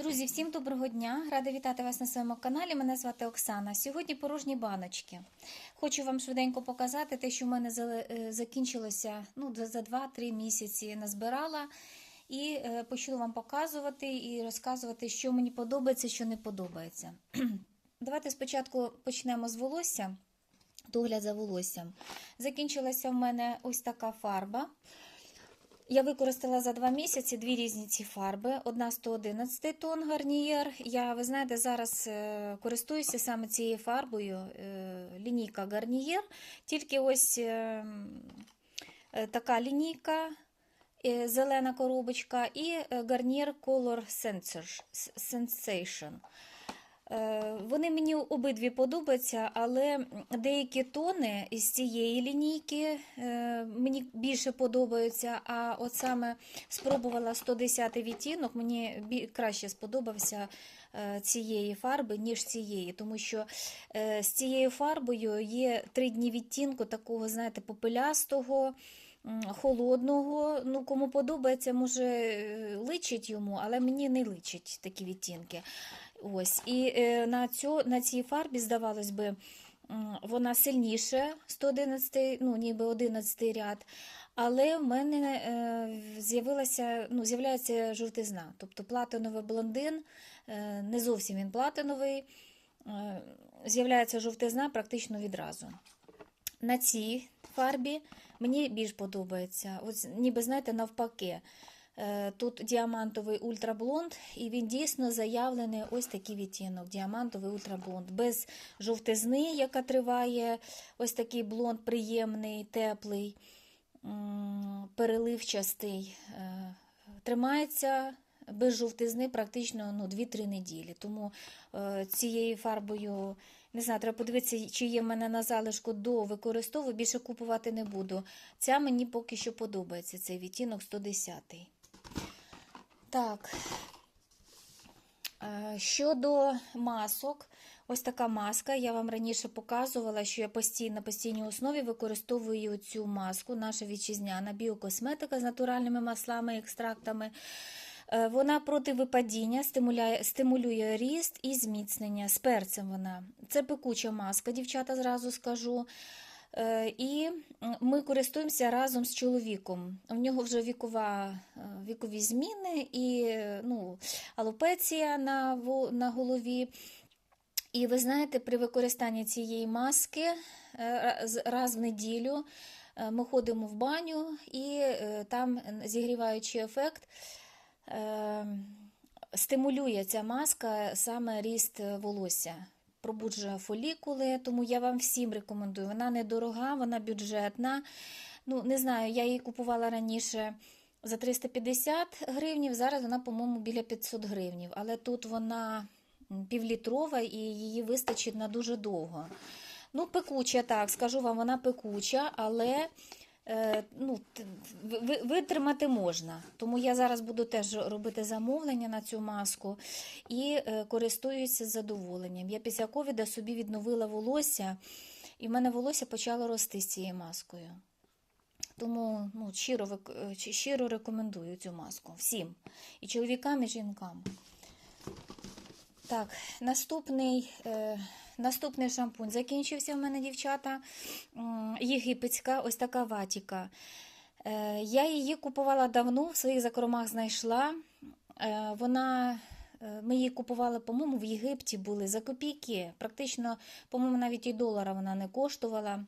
Друзі, всім доброго дня! Рада вітати вас на своєму каналі. Мене звати Оксана. Сьогодні порожні баночки. Хочу вам швиденько показати те, що в мене е, закінчилося ну, за- за 2-3 місяці назбирала. І е, почну вам показувати і розказувати, що мені подобається, що не подобається. Давайте спочатку почнемо з волосся. Догляд за волоссям. Закінчилася в мене ось така фарба. Я використала за два місяці дві різні ці фарби. Одна 111 тон гарнієр. Я, ви знаєте, зараз е, користуюся саме цією фарбою, е, лінійка гарнієр. Тільки ось е, е, така лінійка, зелена коробочка і гарнієр Color Sensation. Е, Вони мені обидві подобаються, але деякі тони із цієї лінійки е, мені більше подобаються. А от саме спробувала 110 відтінок, мені краще сподобався е, цієї фарби, ніж цієї, тому що з цією фарбою є три дні відтінку такого, знаєте, попелястого. Холодного, ну кому подобається, може личить йому, але мені не личить такі відтінки. Ось, і е, на, цю, на цій фарбі, здавалось би, вона сильніше 111, ну, ніби 11 ряд. Але в мене е, з'явилася, ну, з'являється жовтизна. Тобто платиновий блондин, е, не зовсім він платиновий, з'являється жовтизна практично відразу. На цій фарбі мені більш подобається. Ось, ніби, знаєте, навпаки. Е, Тут діамантовий ультраблонд, і він дійсно заявлений ось такий відтінок: діамантовий ультраблонд. Без жовтизни, яка триває, ось такий блонд приємний, теплий, переливчастий. Е, Тримається без жовтизни практично ну, 2-3 неділі. Тому е, цією фарбою, не знаю, треба подивитися, чи є в мене на залишку до використовую, більше купувати не буду. Ця мені поки що подобається, цей відтінок 110. Так. Е, Щодо масок, ось така маска. Я вам раніше показувала, що я постійно на постійній основі використовую цю маску, наша вітчизняна біокосметика з натуральними маслами і екстрактами. Е, Вона проти випадіння, стимуляє, стимулює ріст і зміцнення. З перцем вона. Це пекуча маска, дівчата, зразу скажу. Е, І ми користуємося разом з чоловіком. У нього вже вікова, е, вікові зміни і ну, алопеція на, на голові. І ви знаєте, при використанні цієї маски е, раз- в неділю ми ходимо в баню і там зігріваючий ефект стимулює ця маска саме ріст волосся. Пробуджує фолікули, тому я вам всім рекомендую. Вона недорога, вона бюджетна. Ну, не знаю, я її купувала раніше за 350 гривнів, зараз вона, по-моєму, біля 500 гривнів. Але тут вона півлітрова і її вистачить на дуже довго. Ну, пекуча, так, скажу вам, вона пекуча, але ну, ви- ви- витримати можна. Тому я зараз буду теж робити замовлення на цю маску і е, користуюся задоволенням. Я після ковіда собі відновила волосся, і в мене волосся почало рости з цією маскою. Тому ну, щиро, е, щиро рекомендую цю маску всім. І чоловікам, і жінкам. Так, наступний, е, наступний шампунь закінчився в мене, дівчата. Єгипетська, ось така ватіка. Е, я її купувала давно, в своїх закромах знайшла. Е, вона, е, ми її купували, по-моєму, в Єгипті були за копійки. Практично, по-моєму, навіть і долара вона не коштувала.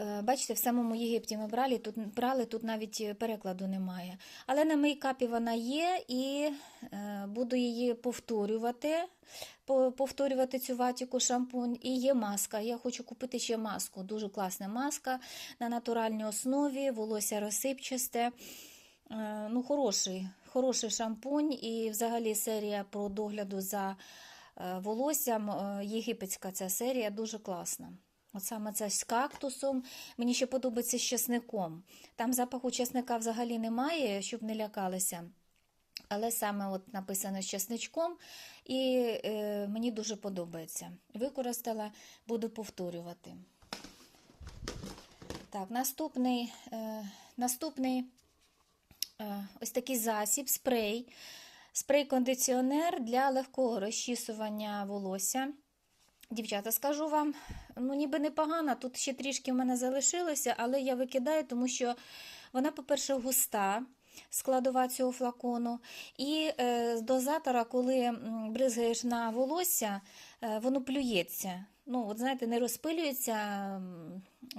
Е, Бачите, в самому Єгипті ми брали, тут, брали, тут навіть перекладу немає. Але на мейкапі вона є, і е, буду її повторювати, повторювати цю ватіку шампунь. І є маска. Я хочу купити ще маску. Дуже класна маска на натуральній основі, волосся розсипчасте. Е, Ну, хороший, хороший шампунь і взагалі серія про догляду за е, волоссям. е, Єгипетська ця серія дуже класна. От саме це з кактусом. Мені ще подобається з чесником. Там запаху чесника взагалі немає, щоб не лякалися. Але саме от написано з чесничком, і е, мені дуже подобається. Використала, буду повторювати. Так, наступний, е, наступний е, ось такий засіб, спрей Спрей-кондиціонер для легкого розчісування волосся. Дівчата, скажу вам, ну ніби непогана, тут ще трішки в мене залишилося, але я викидаю, тому що вона, по-перше, густа, складова цього флакону. І е, з дозатора, коли бризгаєш на волосся, е, воно плюється. Ну, от знаєте, не розпилюється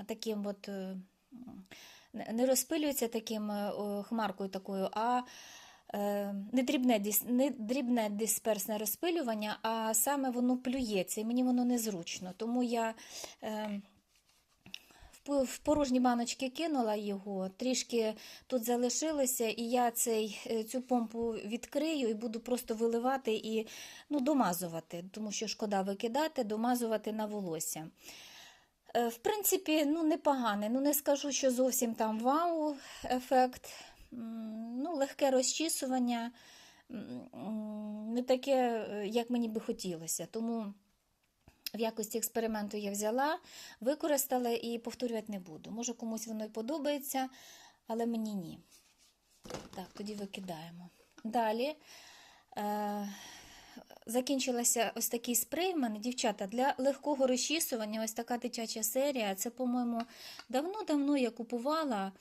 таким от. е, не- розпилюється таким е, хмаркою такою, а не дрібне, не дрібне дисперсне розпилювання, а саме воно плюється, і мені воно незручно. Тому я е, в порожні баночки кинула його, трішки тут залишилося, і я цей, е, цю помпу відкрию і буду просто виливати і ну, домазувати, тому що шкода викидати, домазувати на волосся. Е, В принципі, ну непоганий. Ну не скажу, що зовсім там вау ефект. М, Ну, легке розчісування, не таке, е, як мені би хотілося. Тому в якості експерименту я взяла, використала і повторювати не буду. Може, комусь воно і подобається, але мені ні. Так, тоді викидаємо. Далі. Е- Закінчилася ось такий спрей в мене, дівчата, для легкого розчісування. Ось така дитяча серія. Це, по-моєму, давно-давно я купувала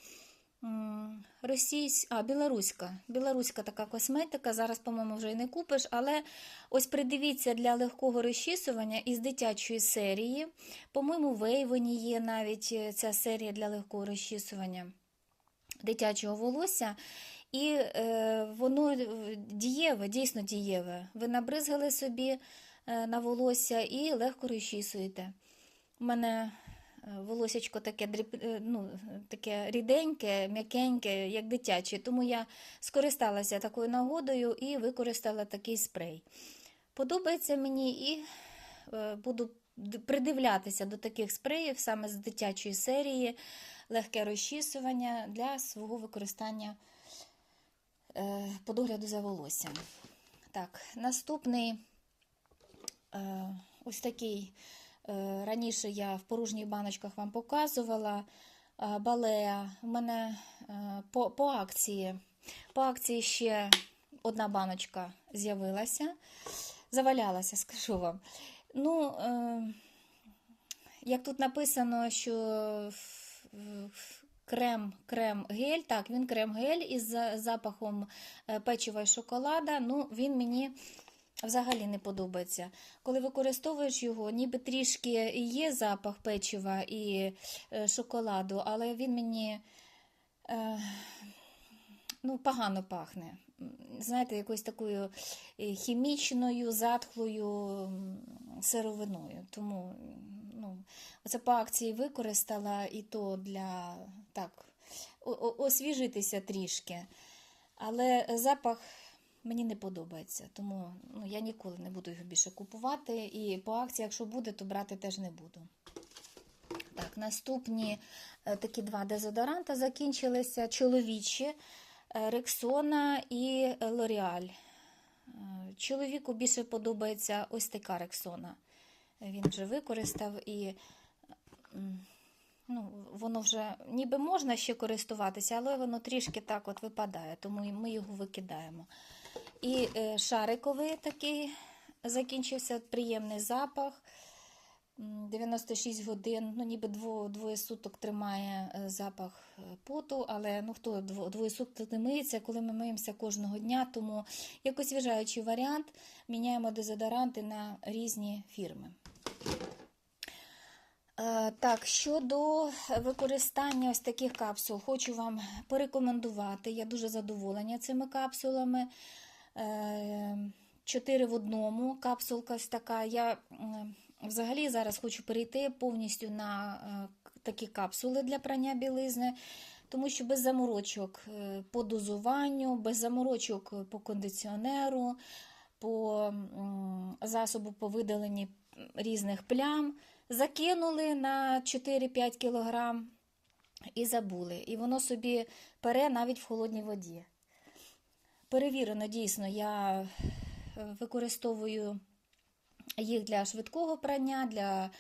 російсь... а, білоруська. Білоруська така косметика. Зараз, по-моєму, вже і не купиш. Але ось придивіться для легкого розчісування із дитячої серії. По-моєму, в Avon є навіть е, ця серія для легкого розчісування дитячого волосся. І е, воно е, дієве, дійсно дієве. Ви набризгали собі е, на волосся і легко розчісуєте. У мене волосечко таке, е, ну, таке ріденьке, м'якеньке, як дитяче. Тому я скористалася такою нагодою і використала такий спрей. Подобається мені і е, буду придивлятися до таких спреїв саме з дитячої серії, легке розчісування для свого використання е, по догляду за волоссям. Так, наступний е, ось такий. Е, Раніше я в порожніх баночках вам показувала балея. У мене е, по, по акції. По акції ще одна баночка з'явилася, завалялася, скажу вам. Ну, е, як тут написано, що крем, крем гель, так, він крем гель із запахом печива і шоколада. Ну, він мені взагалі не подобається. Коли використовуєш його, ніби трішки є запах печива і е, шоколаду, але він мені е, ну, погано пахне. Знаєте, якоюсь такою е, хімічною, затхлою сировиною. Тому ну, оце по акції використала і то для так, освіжитися трішки. Але запах мені не подобається, тому ну, я ніколи не буду його більше купувати. І по акції, якщо буде, то брати теж не буду. Так, наступні е, такі два дезодоранта закінчилися чоловічі Рексона і Лореаль. Е, Чоловіку більше подобається ось така Рексона. Він вже використав і ну, воно вже ніби можна ще користуватися, але воно трішки так от випадає, тому ми його викидаємо. І е, шариковий такий закінчився приємний запах. 96 годин, ну ніби дво, двоє суток тримає е, запах е, поту, але ну хто дво, двоє суток не миється, коли ми миємося кожного дня, тому як освіжаючий варіант міняємо дезодоранти на різні фірми. Е, Так, щодо використання ось таких капсул, хочу вам порекомендувати. Я дуже задоволена цими капсулами. Е, Чотири в одному капсулка ось така. Я взагалі зараз хочу перейти повністю на е, такі капсули для прання білизни, тому що без заморочок по дозуванню, без заморочок по кондиціонеру, по засобу по видаленні різних плям. Закинули на 4-5 кг і забули. І воно собі пере навіть в холодній воді. Перевірено, дійсно, я е, використовую їх для швидкого прання, для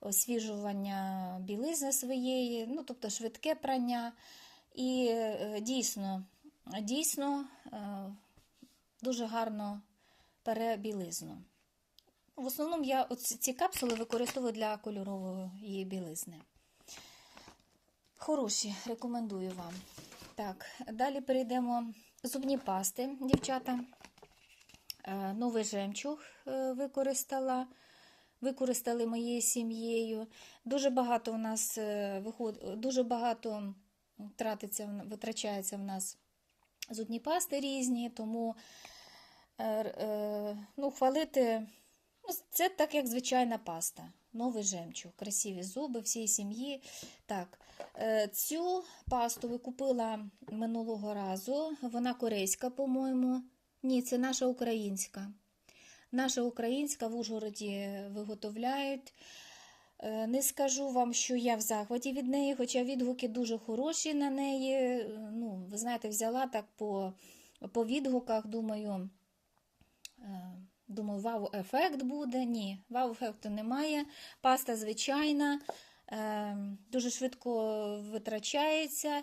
освіжування білизни своєї, ну, тобто швидке прання. І е, дійсно, дійсно е, дуже гарно пере білизну. В основному я ці капсули використовую для кольорової білизни. Хороші, рекомендую вам. Так, далі перейдемо зубні пасти, дівчата. Е, Новий жемчуг е, використала. Використали моєю сім'єю. Дуже багато у нас е, виход... дуже багато тратиться, витрачається в нас зубні пасти різні, тому ну, хвалити це так, як звичайна паста. Новий жемчуг, красиві зуби всієї сім'ї. Так, е, цю пасту ви купила минулого разу. Вона корейська, по-моєму. Ні, це наша українська. Наша українська в Ужгороді виготовляють. Е, Не скажу вам, що я в захваті від неї, хоча відгуки дуже хороші на неї. Е, Ну, ви знаєте, взяла так по, по відгуках, думаю, думаю, вау-ефект буде. Ні, вау-ефекту немає. Паста звичайна, е, дуже швидко витрачається,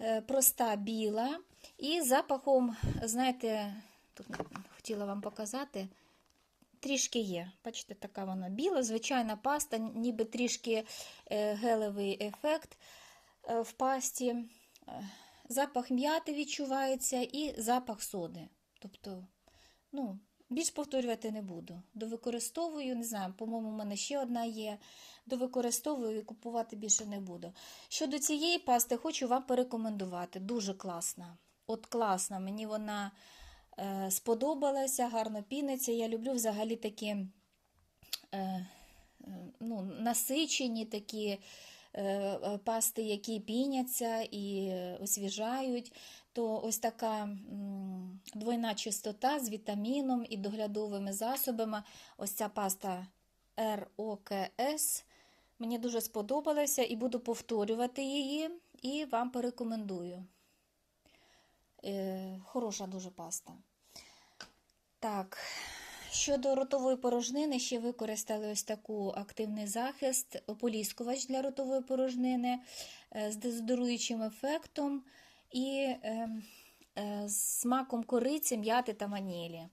е, проста біла. І запахом, знаєте, тут хотіла вам показати. Трішки є. Бачите, така вона біла, звичайна паста, ніби трішки е, гелевий ефект в пасті. Запах м'яти відчувається і запах соди. Тобто, ну, більш повторювати не буду. Довикористовую, не знаю, по-моєму, у мене ще одна є. Довикористовую і купувати більше не буду. Щодо цієї пасти, хочу вам порекомендувати. Дуже класна. От класна. Мені вона е, сподобалася, гарно піниться. Я люблю взагалі такі е, е, ну, насичені такі пасти, які піняться і е, освіжають. То ось така двойна чистота з вітаміном і доглядовими засобами. Ось ця паста РОКС. Мені дуже сподобалася і буду повторювати її, і вам порекомендую. Е, хороша дуже паста. Так, щодо ротової порожнини, ще використали ось таку активний захист, ополіскувач для ротової порожнини е, з дезодоруючим ефектом і е, е, з смаком кориці, м'яти та ванілі.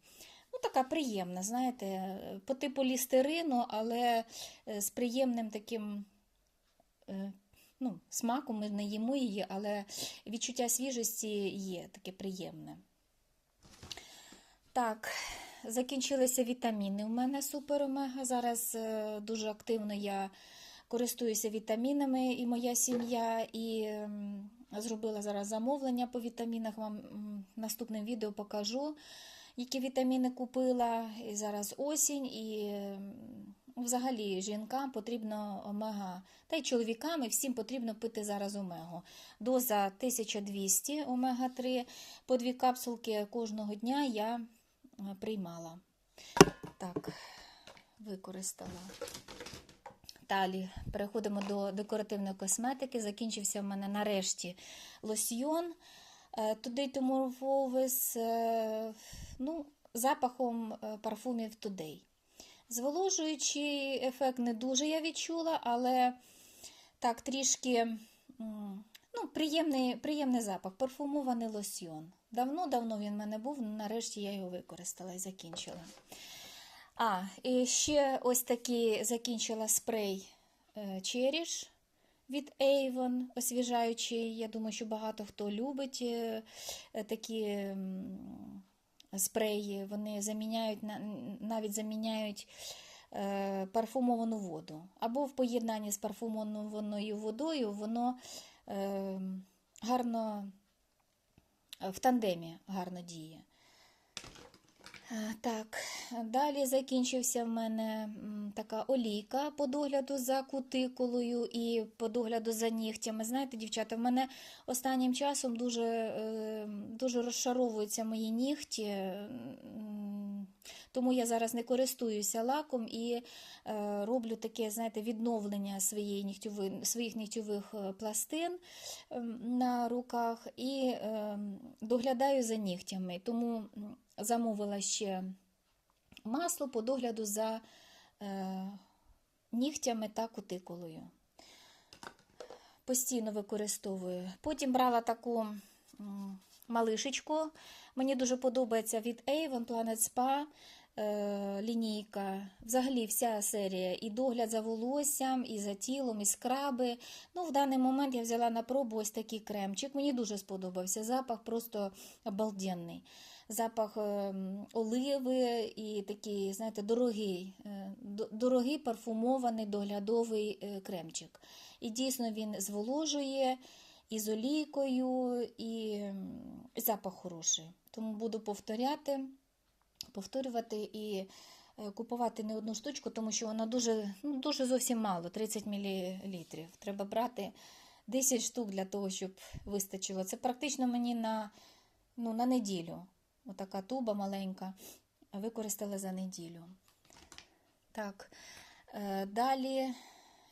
Ну, така приємна, знаєте, по типу лістерину, але е, з приємним таким ну, смаком ми не їмо її, але відчуття свіжості є таке приємне. Так, закінчилися вітаміни. У мене супер омега. Зараз е, дуже активно я користуюся вітамінами і моя сім'я, і ем, зробила зараз замовлення по вітамінах. Вам наступним відео покажу, які вітаміни купила. І зараз осінь, і ем, взагалі жінкам потрібно омега, та й чоловікам, і всім потрібно пити зараз омегу. Доза 1200 омега-3, по дві капсулки кожного дня я приймала. Так, використала. Далі переходимо до декоративної косметики. Закінчився в мене нарешті лосьйон е, Today Tomorrow з ну, запахом е, парфумів Today. Зволожуючий ефект не дуже я відчула, але так трішки ну, приємний, приємний запах, парфумований лосьйон. Давно-давно він в мене був, нарешті я його використала і закінчила. А, і ще ось такий закінчила спрей е, Cherish від Avon, освіжаючий. Я думаю, що багато хто любить е, е, такі спреї. Вони заміняють, навіть заміняють парфумовану воду. Або в поєднанні з парфумованою водою воно гарно в тандемі гарно діє. Е, Так, далі закінчився в мене така олійка по догляду за кутикулою і по догляду за нігтями. Знаєте, дівчата, в мене останнім часом дуже, е, дуже розшаровуються мої нігті, тому я зараз не користуюся лаком і е, роблю таке, знаєте, відновлення своєї нігтьови, своїх нігтьових е, пластин ем, на руках і ем, доглядаю за нігтями. Тому замовила ще масло по догляду за е, нігтями та кутикулою. Постійно використовую. Потім брала таку малишечку. Мені дуже подобається від Avon Planet Spa лінійка. Взагалі вся серія. І догляд за волоссям, і за тілом, і скраби. Ну, в даний момент я взяла на пробу ось такий кремчик. Мені дуже сподобався. Запах просто обалденний. Запах ем, оливи і такий, знаєте, дорогий, е, дорогий парфумований доглядовий е, кремчик. І дійсно він зволожує і з олійкою, і запах хороший. Тому буду повторяти, повторювати і е, купувати не одну штучку, тому що вона дуже, ну, дуже зовсім мало, 30 мл. Треба брати 10 штук для того, щоб вистачило. Це практично мені на, ну, на неділю. Отака туба маленька. Використала за неділю. Так, е, далі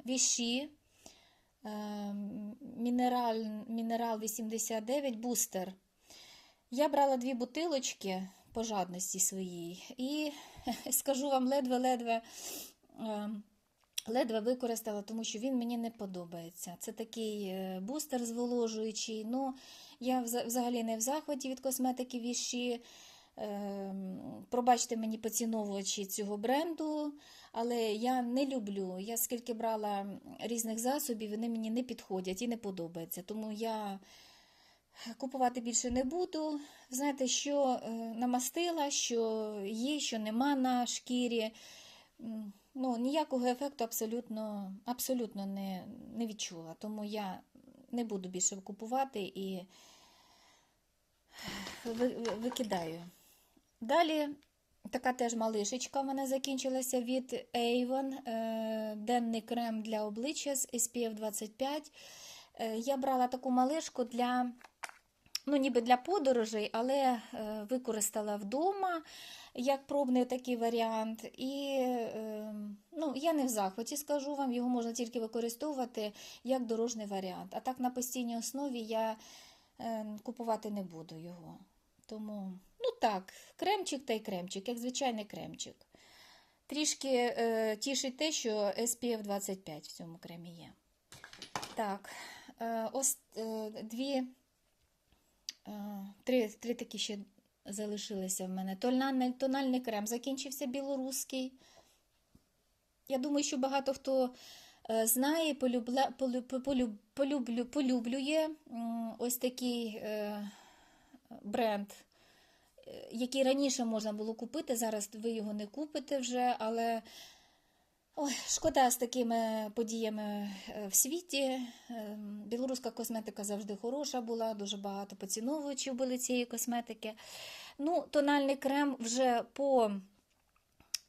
віші. Е, Мінерал, мінерал 89 бустер. Я брала дві бутилочки по своїй, і скажу вам, ледве-ледве е, ледве використала, тому що він мені не подобається. Це такий е, бустер зволожуючий. Ну, я взагалі не в захваті від косметики віші. Ем, Пробачте мені поціновувачі цього бренду, але я не люблю. Я скільки брала різних засобів, вони мені не підходять і не подобаються. Тому я купувати більше не буду. Знаєте, що е, намастила, що є, що нема на шкірі. Ну, ніякого ефекту абсолютно, абсолютно не, не відчула. Тому я не буду більше купувати і ви- викидаю. Далі така теж малишечка в мене закінчилася від Avon. е, Денний крем для обличчя з SPF 25. Е, Я брала таку малишку для, ну, ніби для подорожей, але е, використала вдома як пробний такий варіант. І е, ну, я не в захваті, скажу вам, його можна тільки використовувати як дорожній варіант. А так на постійній основі я е, купувати не буду його. Тому, ну так, кремчик та й кремчик, як звичайний кремчик. Трішки е, тішить те, що SPF 25 в цьому кремі є. Так, е, ось е, дві, три, три такі ще залишилися в мене. Тональний, тональний крем закінчився білоруський. Я думаю, що багато хто е, знає, полюбля, полю, полю, полюблю, полюблює ось такий е, бренд, е, який раніше можна було купити. Зараз ви його не купите вже, але ой, шкода з такими подіями е, в світі. Е, Білоруська косметика завжди хороша була, дуже багато поціновувачів були цієї косметики. Ну, тональний крем вже по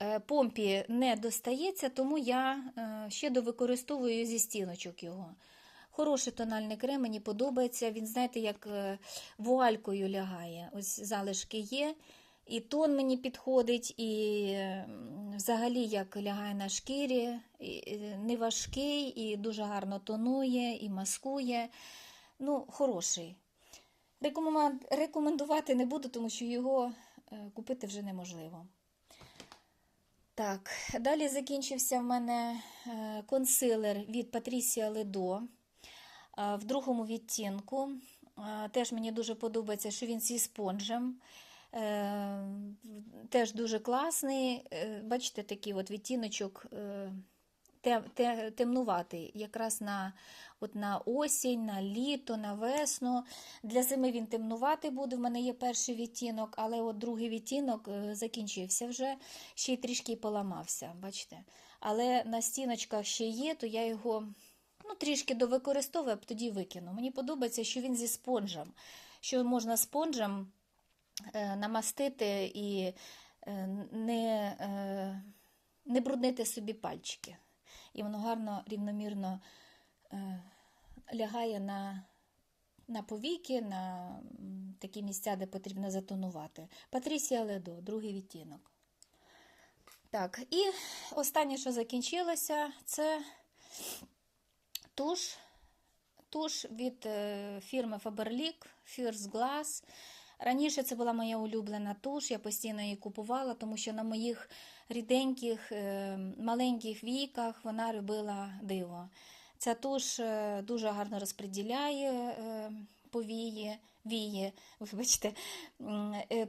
е, помпі не достається, тому я ще довикористовую зі стіночок його. Хороший тональний крем, мені подобається. Він, знаєте, як вуалькою лягає. Ось залишки є. І тон мені підходить, і взагалі як лягає на шкірі, не важкий, і дуже гарно тонує, і маскує. Ну, хороший. Рекомендувати не буду, тому що його е, купити вже неможливо. Так, далі закінчився в мене е, консилер від Patricia Ledo е, в другому відтінку. Теж мені дуже подобається, що він зі спонжем. Е, Теж дуже класний. Е, Бачите, такий от відтіночок е, те- те- темнуватий, якраз на, от на осінь, на літо, на весну. Для зими він темнуватий буде. В мене є перший відтінок, але от другий відтінок закінчився вже, ще й трішки поламався. Бачите? Але на стіночках ще є, то я його ну, трішки довикористовую, а тоді викину. Мені подобається, що він зі спонжем, що можна спонжем намастити і е, не, е, не бруднити собі пальчики. І воно гарно, рівномірно е, лягає на, на повіки, на такі місця, де потрібно затонувати. Патрісія Ледо, другий відтінок. Так, і останнє, що закінчилося, це туш. Туш від е, фірми Faberlic First Glass. Раніше це була моя улюблена туш, я постійно її купувала, тому що на моїх ріденьких, е, маленьких віках вона робила диво. Ця туш е, дуже гарно розподіляє е, повії, вії, вибачте,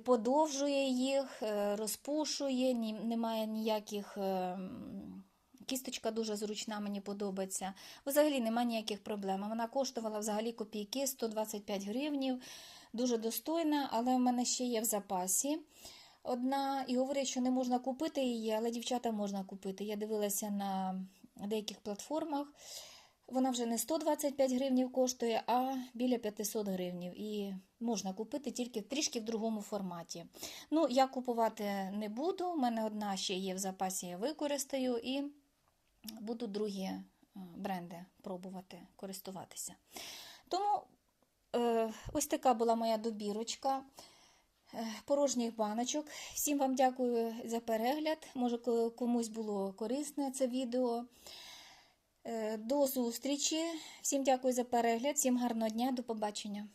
подовжує їх, розпушує, немає ніяких. Кісточка дуже зручна, мені подобається. Взагалі немає ніяких проблем. Вона коштувала взагалі копійки 125 гривнів. Дуже достойна, але в мене ще є в запасі. Одна і говорять, що не можна купити її, але дівчата можна купити. Я дивилася на деяких платформах. Вона вже не 125 гривнів коштує, а біля 500 гривнів. І можна купити тільки трішки в другому форматі. Ну, я купувати не буду. У мене одна ще є в запасі, я використаю і буду другі е, бренди пробувати користуватися. Тому ось така була моя добірочка е, порожніх баночок. Всім вам дякую за перегляд. Може, комусь було корисне це відео. Е, До зустрічі. Всім дякую за перегляд, всім гарного дня, до побачення.